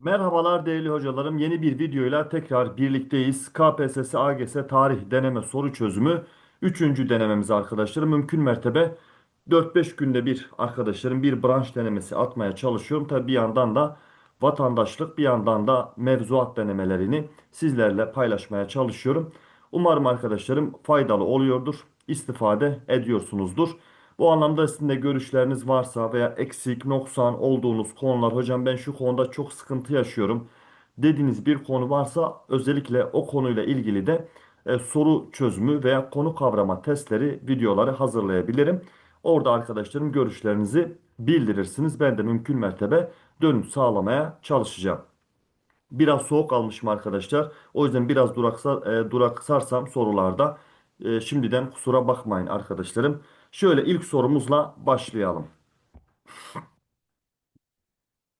Merhabalar değerli hocalarım. Yeni bir videoyla tekrar birlikteyiz. KPSS AGS tarih deneme soru çözümü üçüncü denememiz arkadaşlarım. Mümkün mertebe dört beş günde bir arkadaşlarım bir branş denemesi atmaya çalışıyorum. Tabi bir yandan da vatandaşlık bir yandan da mevzuat denemelerini sizlerle paylaşmaya çalışıyorum. Umarım arkadaşlarım faydalı oluyordur, istifade ediyorsunuzdur. Bu anlamda sizin de görüşleriniz varsa veya eksik, noksan olduğunuz konular, hocam ben şu konuda çok sıkıntı yaşıyorum dediğiniz bir konu varsa özellikle o konuyla ilgili de e, soru çözümü veya konu kavrama testleri, videoları hazırlayabilirim. Orada arkadaşlarım görüşlerinizi bildirirsiniz. Ben de mümkün mertebe dönüş sağlamaya çalışacağım. Biraz soğuk almışım arkadaşlar. O yüzden biraz duraksa, e, duraksarsam sorularda e, şimdiden kusura bakmayın arkadaşlarım. Şöyle ilk sorumuzla başlayalım.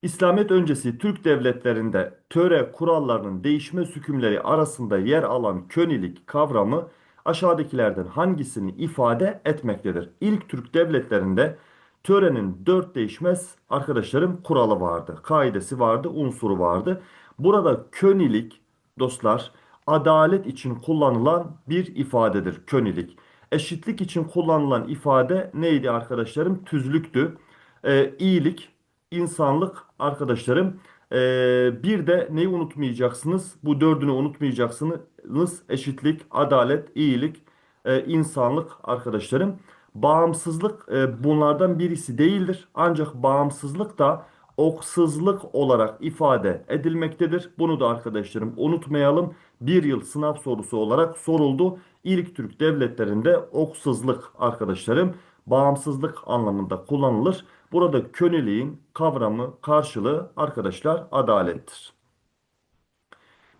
İslamiyet öncesi Türk devletlerinde töre kurallarının değişme hükümleri arasında yer alan könilik kavramı aşağıdakilerden hangisini ifade etmektedir? İlk Türk devletlerinde törenin dört değişmez arkadaşlarım kuralı vardı. Kaidesi vardı, unsuru vardı. Burada könilik dostlar adalet için kullanılan bir ifadedir könilik. Eşitlik için kullanılan ifade neydi arkadaşlarım? Tüzlüktü. Ee, iyilik insanlık arkadaşlarım. Ee, bir de neyi unutmayacaksınız? Bu dördünü unutmayacaksınız. Eşitlik, adalet, iyilik, e, insanlık arkadaşlarım. Bağımsızlık e, bunlardan birisi değildir. Ancak bağımsızlık da oksızlık olarak ifade edilmektedir. Bunu da arkadaşlarım unutmayalım. Bir yıl sınav sorusu olarak soruldu. İlk Türk devletlerinde oksızlık arkadaşlarım bağımsızlık anlamında kullanılır. Burada köneliğin kavramı karşılığı arkadaşlar adalettir.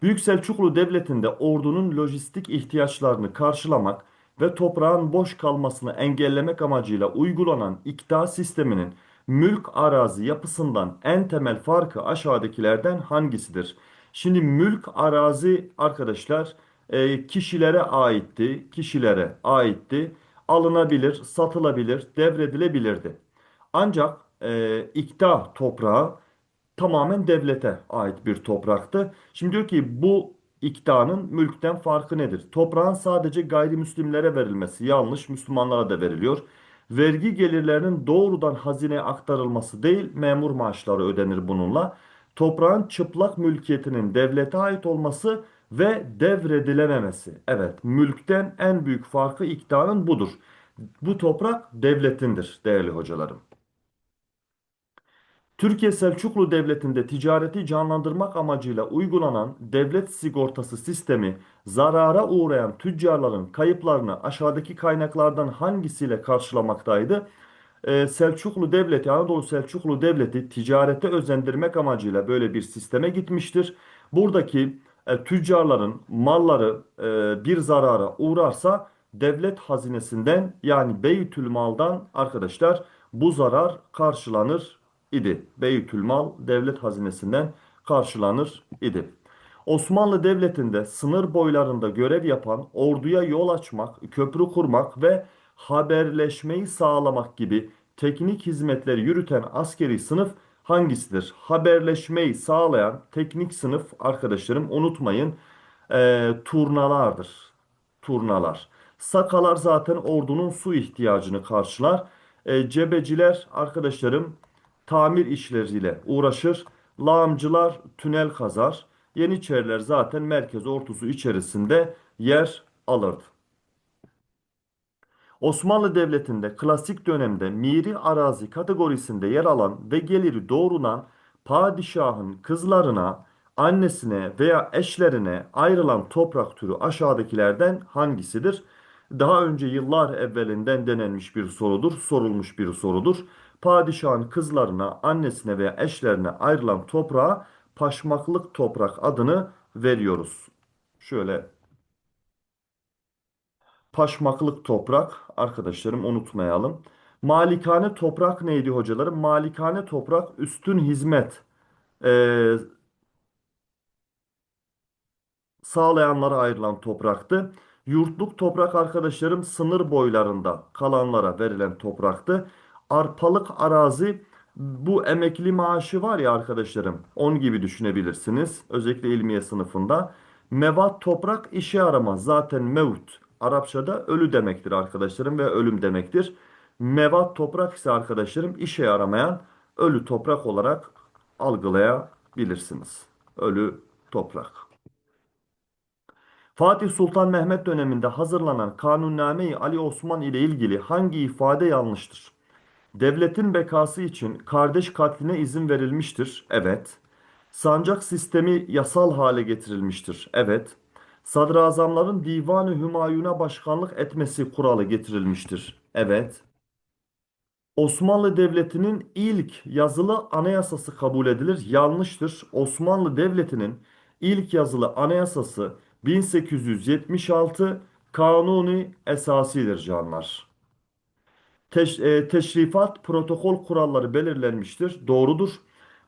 Büyük Selçuklu Devleti'nde ordunun lojistik ihtiyaçlarını karşılamak ve toprağın boş kalmasını engellemek amacıyla uygulanan ikta sisteminin mülk arazi yapısından en temel farkı aşağıdakilerden hangisidir? Şimdi mülk arazi arkadaşlar e, kişilere aitti, kişilere aitti, alınabilir, satılabilir, devredilebilirdi. Ancak e, ikta toprağı tamamen devlete ait bir topraktı. Şimdi diyor ki bu iktidarın mülkten farkı nedir? Toprağın sadece gayrimüslimlere verilmesi yanlış, Müslümanlara da veriliyor. Vergi gelirlerinin doğrudan hazineye aktarılması değil, memur maaşları ödenir bununla. Toprağın çıplak mülkiyetinin devlete ait olması ve devredilememesi. Evet, mülkten en büyük farkı iktidarın budur. Bu toprak devletindir değerli hocalarım. Türkiye Selçuklu Devleti'nde ticareti canlandırmak amacıyla uygulanan devlet sigortası sistemi zarara uğrayan tüccarların kayıplarını aşağıdaki kaynaklardan hangisiyle karşılamaktaydı? Ee, Selçuklu Devleti, Anadolu Selçuklu Devleti ticarete özendirmek amacıyla böyle bir sisteme gitmiştir. Buradaki e, tüccarların malları e, bir zarara uğrarsa devlet hazinesinden yani Beytülmal'dan arkadaşlar bu zarar karşılanır idi. Beytülmal devlet hazinesinden karşılanır idi. Osmanlı Devleti'nde sınır boylarında görev yapan orduya yol açmak, köprü kurmak ve haberleşmeyi sağlamak gibi teknik hizmetleri yürüten askeri sınıf hangisidir? Haberleşmeyi sağlayan teknik sınıf arkadaşlarım unutmayın e, turnalardır. Turnalar. Sakalar zaten ordunun su ihtiyacını karşılar. E, cebeciler arkadaşlarım tamir işleriyle uğraşır. Lağımcılar tünel kazar. Yeniçeriler zaten merkez ordusu içerisinde yer alırdı. Osmanlı Devleti'nde klasik dönemde miri arazi kategorisinde yer alan ve geliri doğrudan padişahın kızlarına, annesine veya eşlerine ayrılan toprak türü aşağıdakilerden hangisidir? Daha önce yıllar evvelinden denenmiş bir sorudur, sorulmuş bir sorudur. Padişahın kızlarına, annesine veya eşlerine ayrılan toprağa paşmaklık toprak adını veriyoruz. Şöyle Paşmaklık toprak arkadaşlarım unutmayalım. Malikane toprak neydi hocalarım? Malikane toprak üstün hizmet e, sağlayanlara ayrılan topraktı. Yurtluk toprak arkadaşlarım sınır boylarında kalanlara verilen topraktı. Arpalık arazi Bu emekli maaşı var ya arkadaşlarım, 10 gibi düşünebilirsiniz. Özellikle ilmiye sınıfında. Mevat toprak işe yaramaz. Zaten mevt Arapçada ölü demektir arkadaşlarım ve ölüm demektir. Mevat toprak ise arkadaşlarım işe yaramayan ölü toprak olarak algılayabilirsiniz. Ölü toprak. Fatih Sultan Mehmet döneminde hazırlanan Kanunname-i Ali Osman ile ilgili hangi ifade yanlıştır? Devletin bekası için kardeş katline izin verilmiştir. Evet. Sancak sistemi yasal hale getirilmiştir. Evet. Sadrazamların Divan-ı Hümayun'a başkanlık etmesi kuralı getirilmiştir. Evet. Osmanlı Devleti'nin ilk yazılı anayasası kabul edilir. Yanlıştır. Osmanlı Devleti'nin ilk yazılı anayasası 1876 Kanuni esasidir canlar. Teş- e, teşrifat protokol kuralları belirlenmiştir. Doğrudur.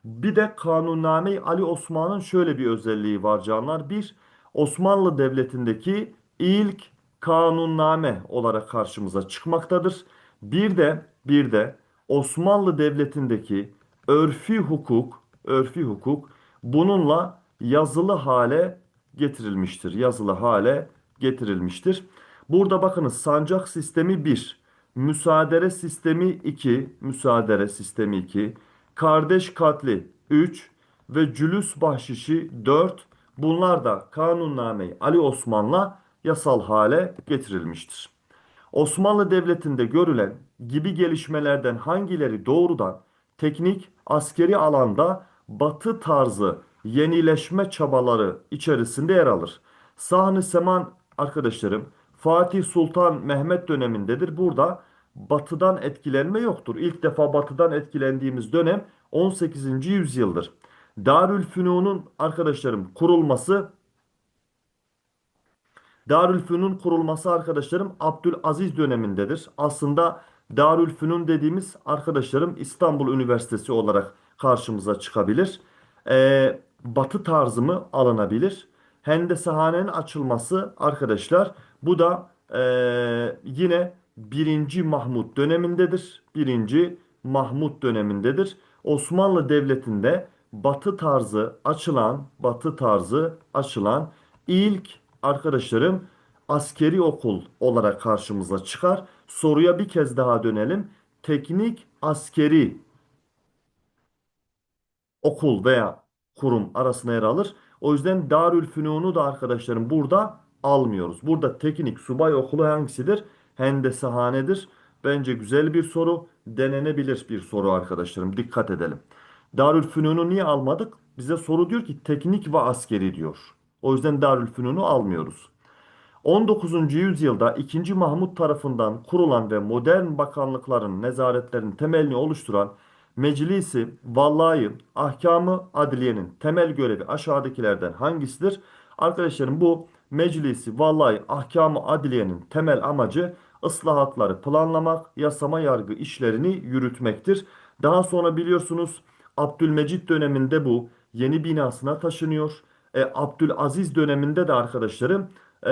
Bir de Kanunname-i Ali Osman'ın şöyle bir özelliği var canlar. Bir, Osmanlı Devleti'ndeki ilk kanunname olarak karşımıza çıkmaktadır. Bir de bir de Osmanlı Devleti'ndeki örfi hukuk, örfi hukuk bununla yazılı hale getirilmiştir. Yazılı hale getirilmiştir. Burada bakınız sancak sistemi bir. Müsaadere sistemi 2, müsaadere sistemi 2, kardeş katli 3 ve cülüs bahşişi 4. Bunlar da Kanunname-i Ali Osman'la yasal hale getirilmiştir. Osmanlı Devleti'nde görülen gibi gelişmelerden hangileri doğrudan teknik, askeri alanda Batı tarzı yenileşme çabaları içerisinde yer alır? Sahn-ı Seman arkadaşlarım Fatih Sultan Mehmet dönemindedir. Burada Batı'dan etkilenme yoktur. İlk defa Batı'dan etkilendiğimiz dönem 18. yüzyıldır. Darülfünun'un arkadaşlarım kurulması Darülfünun kurulması arkadaşlarım Abdülaziz dönemindedir. Aslında Darülfünun dediğimiz arkadaşlarım İstanbul Üniversitesi olarak karşımıza çıkabilir. Ee, batı tarzı mı alınabilir? Hendesehanenin açılması arkadaşlar bu da ee, yine birinci Mahmut dönemindedir. Birinci Mahmut dönemindedir. Osmanlı Devleti'nde batı tarzı açılan, batı tarzı açılan ilk arkadaşlarım askeri okul olarak karşımıza çıkar. Soruya bir kez daha dönelim. Teknik askeri okul veya kurum arasına yer alır. O yüzden Darülfünun'u da arkadaşlarım burada almıyoruz. Burada teknik subay okulu hangisidir? Hendesehanedir. Bence güzel bir soru. Denenebilir bir soru arkadaşlarım. Dikkat edelim. Darülfünun'u niye almadık? Bize soru diyor ki teknik ve askeri diyor. O yüzden Darülfünun'u almıyoruz. 19. yüzyılda 2. Mahmut tarafından kurulan ve modern bakanlıkların nezaretlerin temelini oluşturan Meclisi Vallahi Ahkamı Adliye'nin temel görevi aşağıdakilerden hangisidir? Arkadaşlarım bu Meclisi Vallahi Ahkamı Adliye'nin temel amacı ıslahatları planlamak, yasama yargı işlerini yürütmektir. Daha sonra biliyorsunuz Abdülmecit döneminde bu yeni binasına taşınıyor. E, Abdülaziz döneminde de arkadaşlarım e,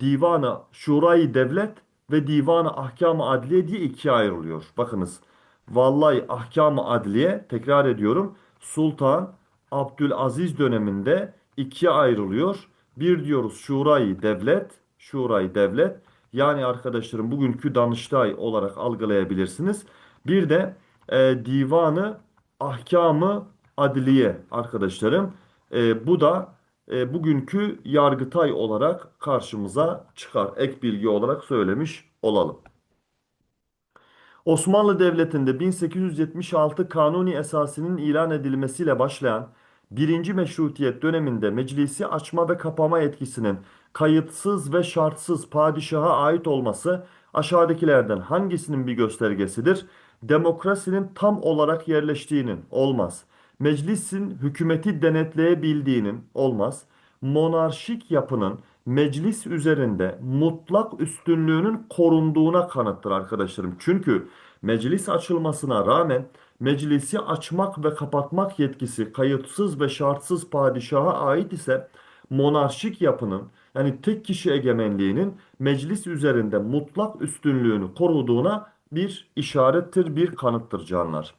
Divanı Şurayı Devlet ve Divanı Ahkam-ı Adliye diye ikiye ayrılıyor. Bakınız. Vallahi Ahkam-ı Adliye tekrar ediyorum. Sultan Abdülaziz döneminde ikiye ayrılıyor. Bir diyoruz Şurayı Devlet, Şurayı Devlet. Yani arkadaşlarım bugünkü Danıştay olarak algılayabilirsiniz. Bir de e, Divanı Ahkamı Adliye arkadaşlarım. E, bu da e, bugünkü Yargıtay olarak karşımıza çıkar. Ek bilgi olarak söylemiş olalım. Osmanlı Devleti'nde 1876 Kanuni Esasının ilan edilmesiyle başlayan birinci Meşrutiyet döneminde meclisi açma ve kapama yetkisinin kayıtsız ve şartsız padişaha ait olması aşağıdakilerden hangisinin bir göstergesidir? Demokrasinin tam olarak yerleştiğinin olmaz. Meclisin hükümeti denetleyebildiğinin olmaz. Monarşik yapının meclis üzerinde mutlak üstünlüğünün korunduğuna kanıttır arkadaşlarım. Çünkü meclis açılmasına rağmen meclisi açmak ve kapatmak yetkisi kayıtsız ve şartsız padişaha ait ise monarşik yapının yani tek kişi egemenliğinin meclis üzerinde mutlak üstünlüğünü koruduğuna bir işarettir, bir kanıttır canlar.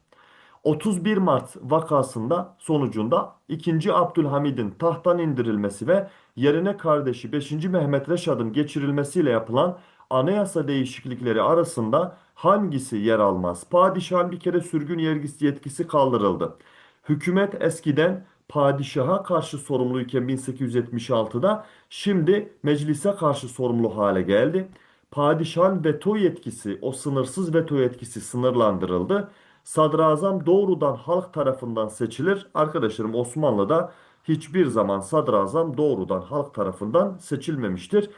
31 Mart vakasında sonucunda 2. Abdülhamid'in tahttan indirilmesi ve yerine kardeşi 5. Mehmet Reşad'ın geçirilmesiyle yapılan anayasa değişiklikleri arasında hangisi yer almaz? Padişahın bir kere sürgün yetkisi kaldırıldı. Hükümet eskiden padişaha karşı sorumluyken 1876'da şimdi meclise karşı sorumlu hale geldi. Padişahın veto yetkisi, o sınırsız veto yetkisi sınırlandırıldı. Sadrazam doğrudan halk tarafından seçilir. Arkadaşlarım Osmanlı'da hiçbir zaman sadrazam doğrudan halk tarafından seçilmemiştir.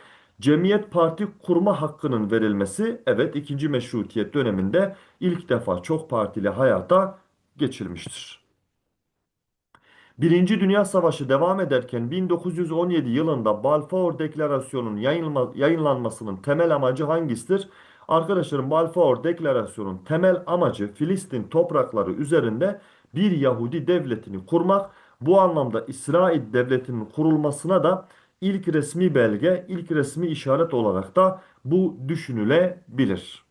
Cemiyet parti kurma hakkının verilmesi evet ikinci meşrutiyet döneminde ilk defa çok partili hayata geçilmiştir. Birinci Dünya Savaşı devam ederken 1917 yılında Balfour Deklarasyonu'nun yayınla- yayınlanmasının temel amacı hangisidir? Arkadaşlarım Balfour Deklarasyonu'nun temel amacı Filistin toprakları üzerinde bir Yahudi devletini kurmak. Bu anlamda İsrail devletinin kurulmasına da ilk resmi belge, ilk resmi işaret olarak da bu düşünülebilir.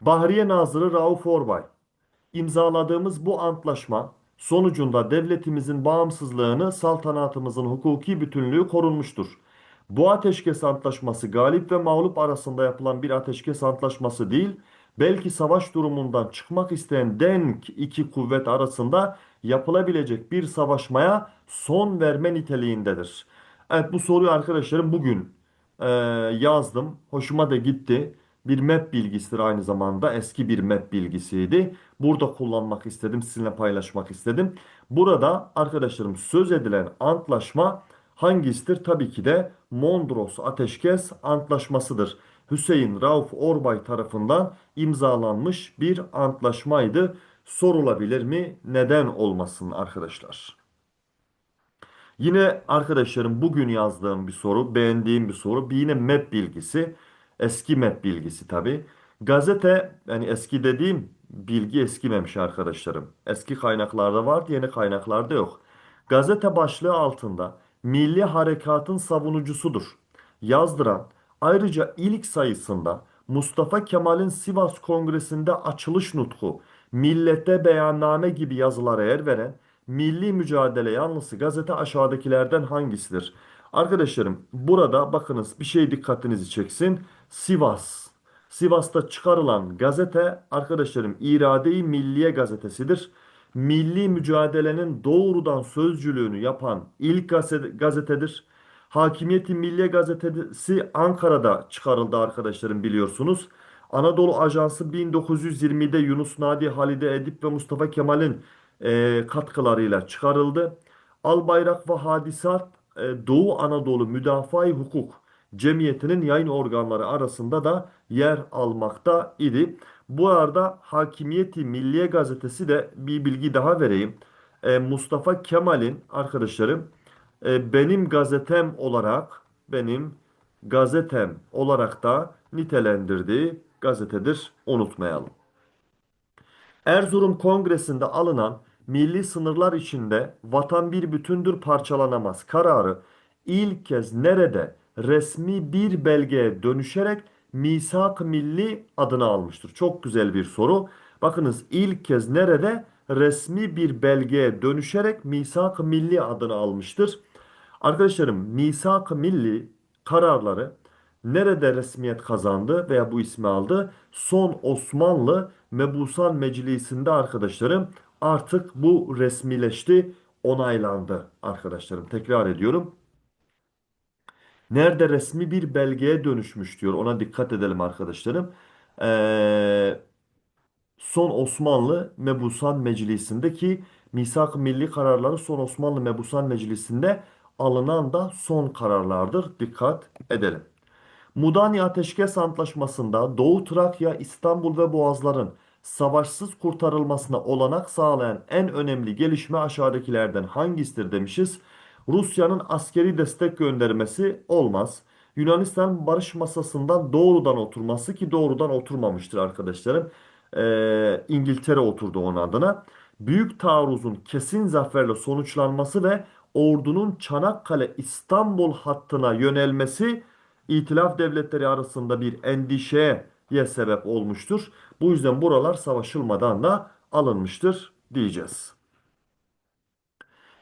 Bahriye Nazırı Rauf Orbay İmzaladığımız bu antlaşma sonucunda devletimizin bağımsızlığını, saltanatımızın hukuki bütünlüğü korunmuştur. Bu ateşkes antlaşması galip ve mağlup arasında yapılan bir ateşkes antlaşması değil, belki savaş durumundan çıkmak isteyen denk iki kuvvet arasında yapılabilecek bir savaşmaya son verme niteliğindedir. Evet bu soruyu arkadaşlarım bugün e, yazdım. Hoşuma da gitti. Bir map bilgisidir aynı zamanda. Eski bir map bilgisiydi. Burada kullanmak istedim, sizinle paylaşmak istedim. Burada arkadaşlarım söz edilen antlaşma hangisidir? Tabii ki de Mondros Ateşkes Antlaşmasıdır. Hüseyin Rauf Orbay tarafından imzalanmış bir antlaşmaydı. Sorulabilir mi? Neden olmasın arkadaşlar? Yine arkadaşlarım bugün yazdığım bir soru, beğendiğim bir soru. Bir yine map bilgisi. Eski map bilgisi tabii. Gazete, yani eski dediğim bilgi eskimemiş arkadaşlarım. Eski kaynaklarda vardı, yeni kaynaklarda yok. Gazete başlığı altında Milli Harekatın savunucusudur. Yazdıran ayrıca ilk sayısında Mustafa Kemal'in Sivas Kongresi'nde açılış nutku, millete beyanname gibi yazılara yer veren Milli Mücadele yanlısı gazete aşağıdakilerden hangisidir? Arkadaşlarım burada bakınız bir şey dikkatinizi çeksin. Sivas. Sivas'ta çıkarılan gazete arkadaşlarım İrade-i Milliye gazetesidir. Milli mücadelenin doğrudan sözcülüğünü yapan ilk gazete- gazetedir. Hakimiyeti Milliye gazetesi Ankara'da çıkarıldı arkadaşlarım biliyorsunuz. Anadolu Ajansı 1920'de Yunus Nadi, Halide Edip ve Mustafa Kemal'in e, katkılarıyla çıkarıldı. Albayrak ve Hadisat Doğu Anadolu Müdafaa-i Hukuk Cemiyeti'nin yayın organları arasında da yer almakta idi. Bu arada Hakimiyeti Milliye Gazetesi de bir bilgi daha vereyim. E, Mustafa Kemal'in arkadaşlarım e, benim gazetem olarak benim gazetem olarak da nitelendirdiği gazetedir. Unutmayalım. Erzurum Kongresi'nde alınan milli sınırlar içinde vatan bir bütündür parçalanamaz kararı ilk kez nerede resmi bir belgeye dönüşerek misak milli adını almıştır. Çok güzel bir soru. Bakınız ilk kez nerede resmi bir belgeye dönüşerek misak milli adını almıştır. Arkadaşlarım misak milli kararları nerede resmiyet kazandı veya bu ismi aldı? Son Osmanlı Mebusan Meclisi'nde arkadaşlarım artık bu resmileşti, onaylandı arkadaşlarım. Tekrar ediyorum. Nerede resmi bir belgeye dönüşmüş diyor. Ona dikkat edelim arkadaşlarım. Ee, Son Osmanlı Mebusan Meclisi'ndeki misak milli kararları Son Osmanlı Mebusan Meclisi'nde alınan da son kararlardır. Dikkat edelim. Mudanya Ateşkes Antlaşması'nda Doğu Trakya, İstanbul ve Boğazların savaşsız kurtarılmasına olanak sağlayan en önemli gelişme aşağıdakilerden hangisidir demişiz. Rusya'nın askeri destek göndermesi olmaz. Yunanistan barış masasından doğrudan oturması ki doğrudan oturmamıştır arkadaşlarım. Ee, İngiltere oturdu onun adına. Büyük taarruzun kesin zaferle sonuçlanması ve ordunun Çanakkale İstanbul hattına yönelmesi İtilaf devletleri arasında bir endişeye sebep olmuştur. Bu yüzden buralar savaşılmadan da alınmıştır diyeceğiz.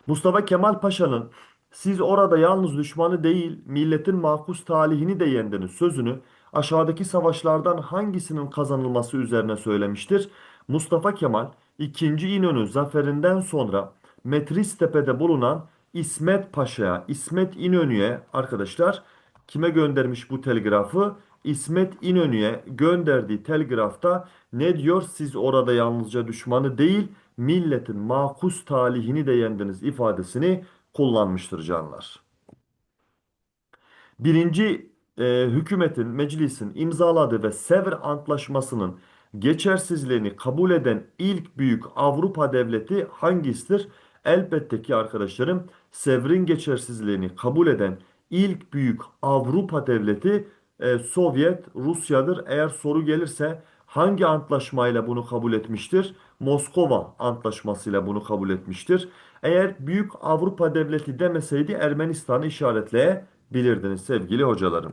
Mustafa Kemal Paşa'nın siz orada yalnız düşmanı değil milletin makus talihini de yendiniz sözünü aşağıdaki savaşlardan hangisinin kazanılması üzerine söylemiştir. Mustafa Kemal 2. İnönü zaferinden sonra Metristepe'de bulunan İsmet Paşa'ya, İsmet İnönü'ye arkadaşlar kime göndermiş bu telgrafı? İsmet İnönü'ye gönderdiği telgrafta ne diyor? Siz orada yalnızca düşmanı değil milletin makus talihini de yendiniz ifadesini kullanmıştır canlar. Birinci e, hükümetin, meclisin imzaladığı ve Sevr Antlaşması'nın geçersizliğini kabul eden ilk büyük Avrupa devleti hangisidir? Elbette ki arkadaşlarım Sevr'in geçersizliğini kabul eden ilk büyük Avrupa devleti e, Sovyet Rusya'dır. Eğer soru gelirse hangi antlaşmayla bunu kabul etmiştir? Moskova Antlaşması'yla bunu kabul etmiştir. Eğer büyük Avrupa devleti demeseydi Ermenistan'ı işaretleyebilirdiniz sevgili hocalarım.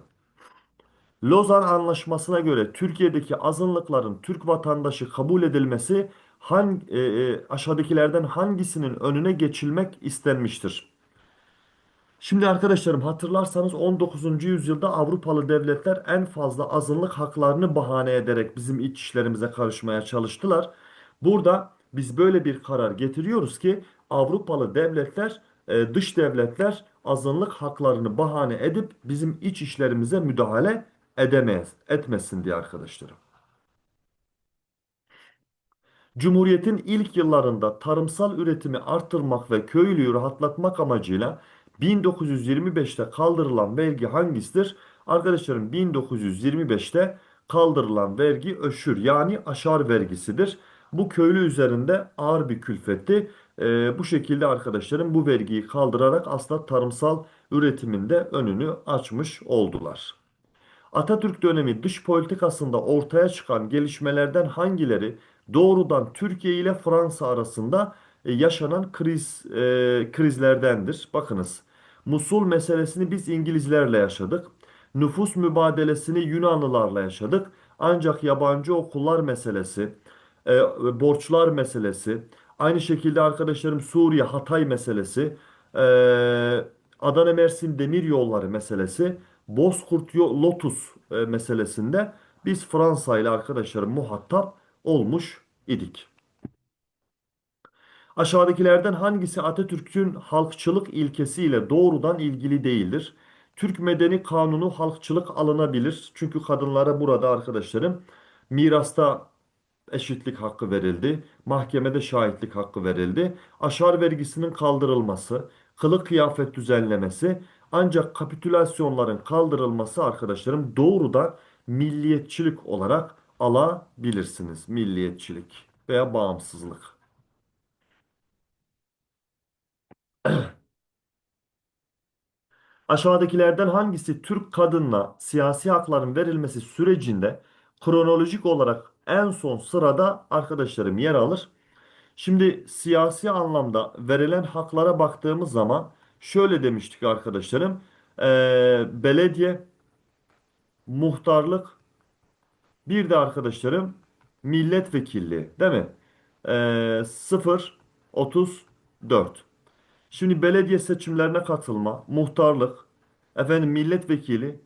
Lozan Anlaşması'na göre Türkiye'deki azınlıkların Türk vatandaşı kabul edilmesi hangi, e, e, aşağıdakilerden hangisinin önüne geçilmek istenmiştir? Şimdi arkadaşlarım hatırlarsanız 19. yüzyılda Avrupalı devletler en fazla azınlık haklarını bahane ederek bizim iç işlerimize karışmaya çalıştılar. Burada biz böyle bir karar getiriyoruz ki Avrupalı devletler, e, dış devletler azınlık haklarını bahane edip bizim iç işlerimize müdahale edemez, etmesin diye arkadaşlarım. Cumhuriyetin ilk yıllarında tarımsal üretimi arttırmak ve köylüyü rahatlatmak amacıyla 1925'te kaldırılan vergi hangisidir? Arkadaşlarım 1925'te kaldırılan vergi öşür yani aşar vergisidir. Bu köylü üzerinde ağır bir külfetti. Ee, bu şekilde arkadaşlarım bu vergiyi kaldırarak aslında tarımsal üretiminde önünü açmış oldular. Atatürk dönemi dış politikasında ortaya çıkan gelişmelerden hangileri doğrudan Türkiye ile Fransa arasında e, yaşanan kriz e, krizlerdendir? Bakınız. Musul meselesini biz İngilizlerle yaşadık. Nüfus mübadelesini Yunanlılarla yaşadık. Ancak yabancı okullar meselesi, e, borçlar meselesi, aynı şekilde arkadaşlarım Suriye Hatay meselesi, e, Adana Mersin demir yolları meselesi, Bozkurt Lotus e, meselesinde biz Fransa ile arkadaşlarım muhatap olmuş idik. Aşağıdakilerden hangisi Atatürk'ün halkçılık ilkesiyle doğrudan ilgili değildir? Türk Medeni Kanunu halkçılık alınabilir. Çünkü kadınlara burada arkadaşlarım mirasta eşitlik hakkı verildi. Mahkemede şahitlik hakkı verildi. Aşar vergisinin kaldırılması, kılık kıyafet düzenlemesi ancak kapitülasyonların kaldırılması arkadaşlarım doğrudan milliyetçilik olarak alabilirsiniz. Milliyetçilik veya bağımsızlık. Aşağıdakilerden hangisi Türk kadınına siyasi hakların verilmesi sürecinde kronolojik olarak en son sırada arkadaşlarım yer alır? Şimdi siyasi anlamda verilen haklara baktığımız zaman şöyle demiştik arkadaşlarım. Eee, belediye, muhtarlık, bir de arkadaşlarım milletvekilliği değil mi? Eee 0, 34. Şimdi belediye seçimlerine katılma, muhtarlık, efendim milletvekili,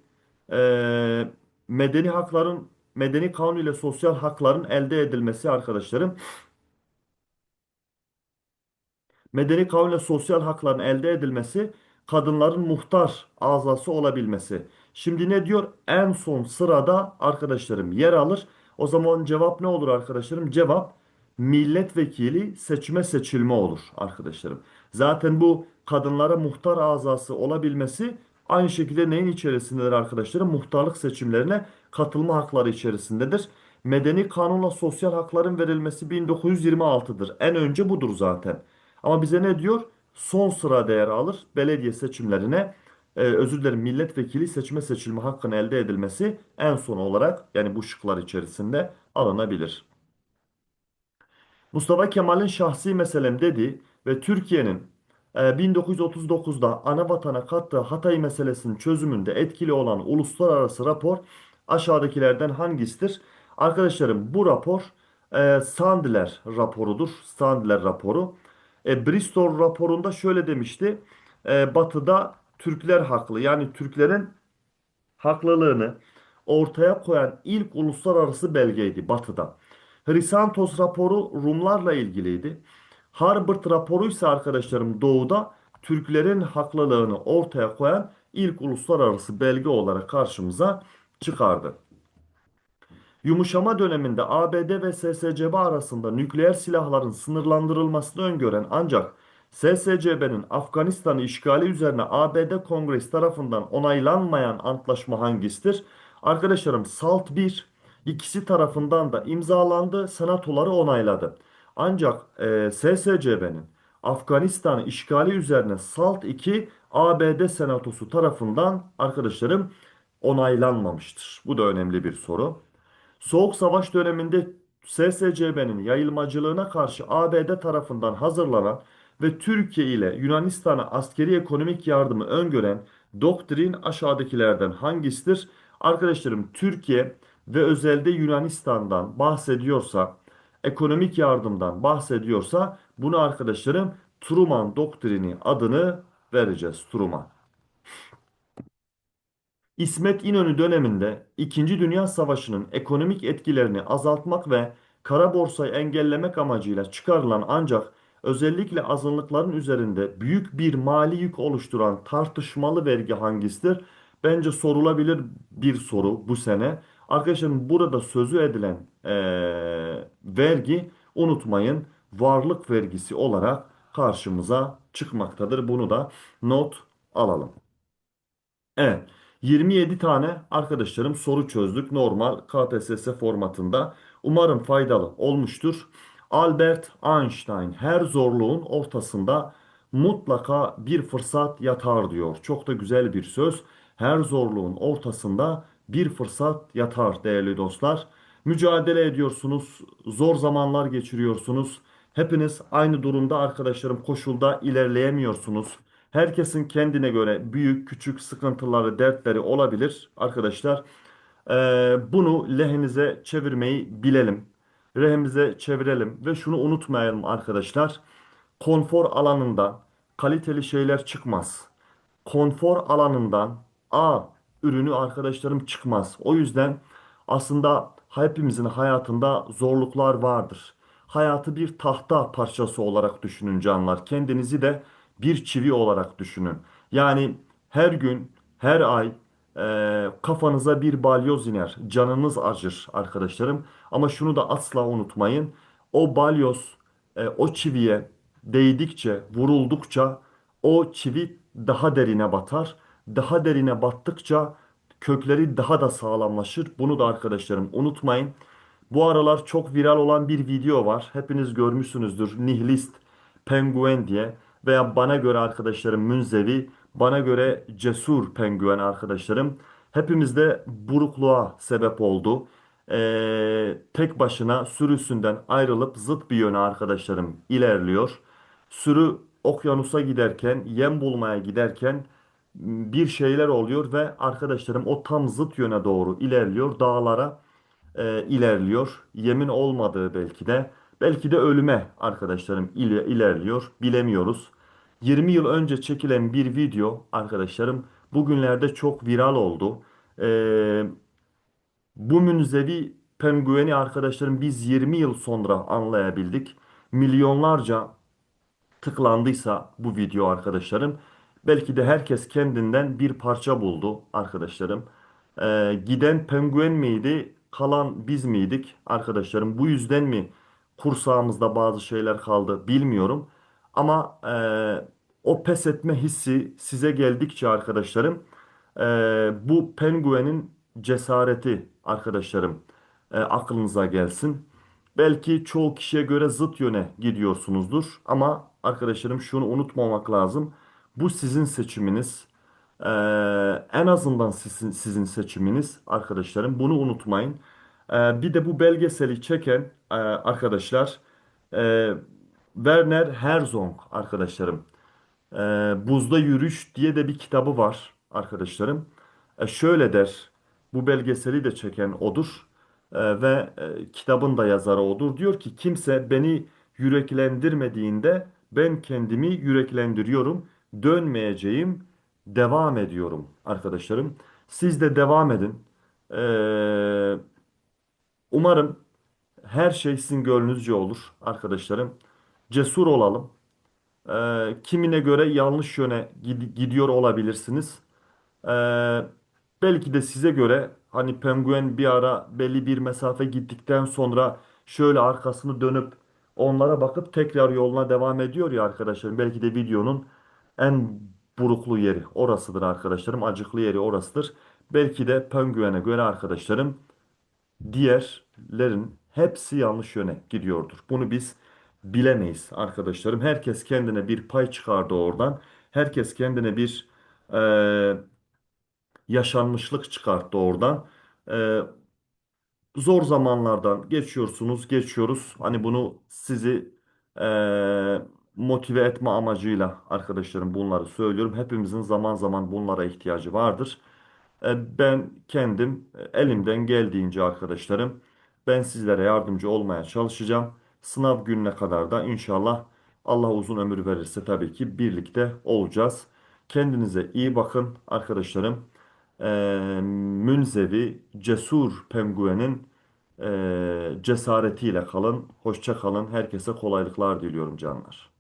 eee, medeni hakların, medeni kanun ile sosyal hakların elde edilmesi arkadaşlarım. Medeni kanun ile sosyal hakların elde edilmesi, kadınların muhtar azası olabilmesi. Şimdi ne diyor? En son sırada arkadaşlarım yer alır. O zaman cevap ne olur arkadaşlarım? Cevap milletvekili seçme seçilme olur arkadaşlarım. Zaten bu kadınlara muhtar azası olabilmesi aynı şekilde neyin içerisindedir arkadaşlarım? Muhtarlık seçimlerine katılma hakları içerisindedir. Medeni kanunla sosyal hakların verilmesi 1926'dır. En önce budur zaten. Ama bize ne diyor? Son sıra değer alır. Belediye seçimlerine e, özür dilerim milletvekili seçme seçilme hakkının elde edilmesi en son olarak yani bu şıklar içerisinde alınabilir. Mustafa Kemal'in şahsi meselem dediği ve Türkiye'nin e, 1939'da ana vatana kattığı Hatay meselesinin çözümünde etkili olan uluslararası rapor aşağıdakilerden hangisidir? Arkadaşlarım bu rapor e, Sandler raporudur. Sandler raporu. E, Bristol raporunda şöyle demişti. E, Batı'da Türkler haklı. Yani Türklerin haklılığını ortaya koyan ilk uluslararası belgeydi Batı'da. Hrisantos raporu Rumlarla ilgiliydi. Harvard raporu ise arkadaşlarım Doğu'da Türklerin haklılığını ortaya koyan ilk uluslararası belge olarak karşımıza çıkardı. Yumuşama döneminde ABD ve SSCB arasında nükleer silahların sınırlandırılmasını öngören ancak SSCB'nin Afganistan'ı işgali üzerine ABD Kongresi tarafından onaylanmayan antlaşma hangisidir? Arkadaşlarım SALT 1 ikisi tarafından da imzalandı, senatoları onayladı. Ancak e, SSCB'nin Afganistan'ı işgali üzerine SALT 2 ABD senatosu tarafından arkadaşlarım onaylanmamıştır. Bu da önemli bir soru. Soğuk Savaş döneminde SSCB'nin yayılmacılığına karşı ABD tarafından hazırlanan ve Türkiye ile Yunanistan'a askeri ekonomik yardımı öngören doktrin aşağıdakilerden hangisidir? Arkadaşlarım Türkiye ve özelde Yunanistan'dan bahsediyorsa, ekonomik yardımdan bahsediyorsa bunu arkadaşlarım Truman doktrini adını vereceğiz. Truman. İsmet İnönü döneminde İkinci Dünya Savaşı'nın ekonomik etkilerini azaltmak ve kara borsayı engellemek amacıyla çıkarılan ancak özellikle azınlıkların üzerinde büyük bir mali yük oluşturan tartışmalı vergi hangisidir? Bence sorulabilir bir soru bu sene. Arkadaşlar burada sözü edilen eee, vergi unutmayın varlık vergisi olarak karşımıza çıkmaktadır. Bunu da not alalım. Evet. 27 tane arkadaşlarım soru çözdük normal KPSS formatında. Umarım faydalı olmuştur. Albert Einstein her zorluğun ortasında mutlaka bir fırsat yatar diyor. Çok da güzel bir söz. Her zorluğun ortasında bir fırsat yatar değerli dostlar. Mücadele ediyorsunuz, zor zamanlar geçiriyorsunuz. Hepiniz aynı durumda arkadaşlarım koşulda ilerleyemiyorsunuz. Herkesin kendine göre büyük küçük sıkıntıları, dertleri olabilir arkadaşlar. Ee, bunu lehimize çevirmeyi bilelim. Lehimize çevirelim ve şunu unutmayalım arkadaşlar. Konfor alanında kaliteli şeyler çıkmaz konfor alanından A ürünü arkadaşlarım çıkmaz. O yüzden aslında hepimizin hayatında zorluklar vardır. Hayatı bir tahta parçası olarak düşünün canlar. Kendinizi de bir çivi olarak düşünün. Yani her gün, her ay e, kafanıza bir balyoz iner. Canınız acır arkadaşlarım. Ama şunu da asla unutmayın. O balyoz e, o çiviye değdikçe, vuruldukça o çivi daha derine batar. Daha derine battıkça kökleri daha da sağlamlaşır. Bunu da arkadaşlarım unutmayın. Bu aralar çok viral olan bir video var. Hepiniz görmüşsünüzdür. Nihilist penguen diye veya bana göre arkadaşlarım münzevi, bana göre cesur penguen arkadaşlarım. Hepimizde burukluğa sebep oldu. Ee, tek başına sürüsünden ayrılıp zıt bir yöne arkadaşlarım ilerliyor. Sürü okyanusa giderken, yem bulmaya giderken bir şeyler oluyor ve arkadaşlarım o tam zıt yöne doğru ilerliyor. Dağlara e, ilerliyor. Yemin olmadığı belki de. Belki de ölüme arkadaşlarım ile- ilerliyor. Bilemiyoruz. 20 yıl önce çekilen bir video arkadaşlarım bugünlerde çok viral oldu. E, bu münzevi pengueni arkadaşlarım biz 20 yıl sonra anlayabildik. Milyonlarca tıklandıysa bu video arkadaşlarım belki de herkes kendinden bir parça buldu arkadaşlarım. Ee, giden penguen miydi, kalan biz miydik arkadaşlarım? Bu yüzden mi kursağımızda bazı şeyler kaldı bilmiyorum. Ama e, o pes etme hissi size geldikçe arkadaşlarım e, bu penguenin cesareti arkadaşlarım e, aklınıza gelsin. Belki çoğu kişiye göre zıt yöne gidiyorsunuzdur ama arkadaşlarım şunu unutmamak lazım. Bu sizin seçiminiz. Ee, en azından sizin, sizin seçiminiz arkadaşlarım. Bunu unutmayın. Ee, bir de bu belgeseli çeken e, arkadaşlar e, Werner Herzog arkadaşlarım. Ee, Buzda Yürüyüş diye de bir kitabı var arkadaşlarım. E, şöyle der, bu belgeseli de çeken odur. E, ve e, kitabın da yazarı odur. Diyor ki kimse beni yüreklendirmediğinde ben kendimi yüreklendiriyorum. Dönmeyeceğim, devam ediyorum arkadaşlarım. Siz de devam edin. E, umarım her şey sizin gönlünüzce olur arkadaşlarım. Cesur olalım. Ee, kimine göre yanlış yöne gid- gidiyor olabilirsiniz. Ee, belki de size göre hani penguen bir ara belli bir mesafe gittikten sonra şöyle arkasını dönüp onlara bakıp tekrar yoluna devam ediyor ya arkadaşlarım. Belki de videonun en buruklu yeri orasıdır arkadaşlarım. Acıklı yeri orasıdır. Belki de penguene göre arkadaşlarım diğerlerin hepsi yanlış yöne gidiyordur. Bunu biz bilemeyiz arkadaşlarım. Herkes kendine bir pay çıkardı oradan. Herkes kendine bir e, yaşanmışlık çıkarttı oradan. E, zor zamanlardan geçiyorsunuz, geçiyoruz. Hani bunu sizi e, motive etme amacıyla arkadaşlarım bunları söylüyorum. Hepimizin zaman zaman bunlara ihtiyacı vardır. E, Ben kendim e, elimden geldiğince arkadaşlarım ben sizlere yardımcı olmaya çalışacağım. Sınav gününe kadar da inşallah Allah uzun ömür verirse tabii ki birlikte olacağız. Kendinize iyi bakın arkadaşlarım. E, Münzevi, cesur penguenin e, cesaretiyle kalın. Hoşça kalın. Herkese kolaylıklar diliyorum canlar.